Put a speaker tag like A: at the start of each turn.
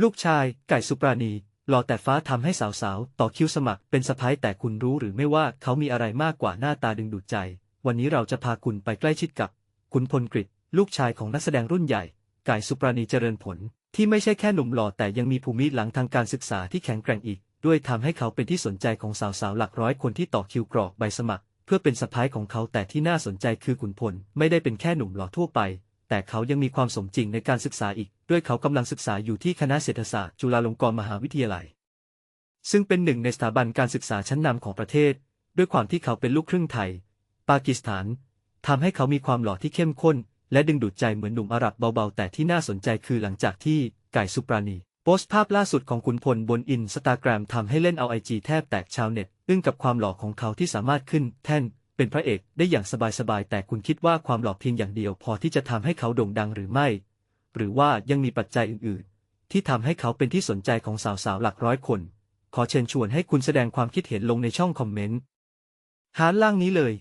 A: ลูกชาย ไก่สุปราณี หล่อแต่ฟ้าทำให้สาวๆ ต่อคิวสมัครเป็นสะพ้ายแต่คุณรู้หรือไม่ว่าเขามีอะไรมากกว่าหน้าตาดึงดูดใจ วันนี้เราจะพาคุณไปใกล้ชิดกับ คุณพลกฤษลูกชายของนักแสดงรุ่นใหญ่ ไก่สุปราณีเจริญผล ที่ไม่ใช่แค่หนุ่มหล่อแต่ยังมีภูมิหลังทางการศึกษาที่แข็งแกร่งอีก ด้วยทำให้เขาเป็นที่สนใจของสาวๆ หลักร้อยคนที่ต่อคิวกรอกใบสมัคร เพื่อเป็นสะพ้ายของเขาแต่ที่น่าสนใจคือขุนพลไม่ได้เป็นแค่หนุ่มหล่อทั่วไป แต่เขายังมีความสมจริงในการศึกษาอีก ด้วยเขากำลังศึกษาอยู่ที่คณะเศรษฐศาสตร์จุฬาลงกรณ์มหาวิทยาลัย ซึ่งเป็นหนึ่งในสถาบันการศึกษาชั้นนำของประเทศ ด้วยความที่เขาเป็นลูกครึ่งไทย ปากีสถานทำให้เขามีความหล่อที่เข้มข้น และดึงดูดใจเหมือนหนุ่มอาหรับเบาๆ แต่ที่น่าสนใจคือหลังจากที่ไก่สุปราณีโพสต์ภาพล่าสุดของขุนพลบนอินสตาแกรมทำให้เล่นเอาไอจีแทบแตกชาวเน็ตอึ้งกับความหล่อของเขาที่สามารถขึ้นแท่น เป็นพระเอกได้อย่างสบายๆแต่คุณคิดว่าความหล่อเพียงอย่างเดียวพอที่จะทำให้เขาโด่งดังหรือไม่ หรือว่ายังมีปัจจัยอื่นๆ ที่ทำให้เขาเป็นที่สนใจของสาวๆหลักร้อยคน ขอเชิญชวนให้คุณแสดงความคิดเห็นลงในช่องคอมเมนต์หาล่างนี้เลย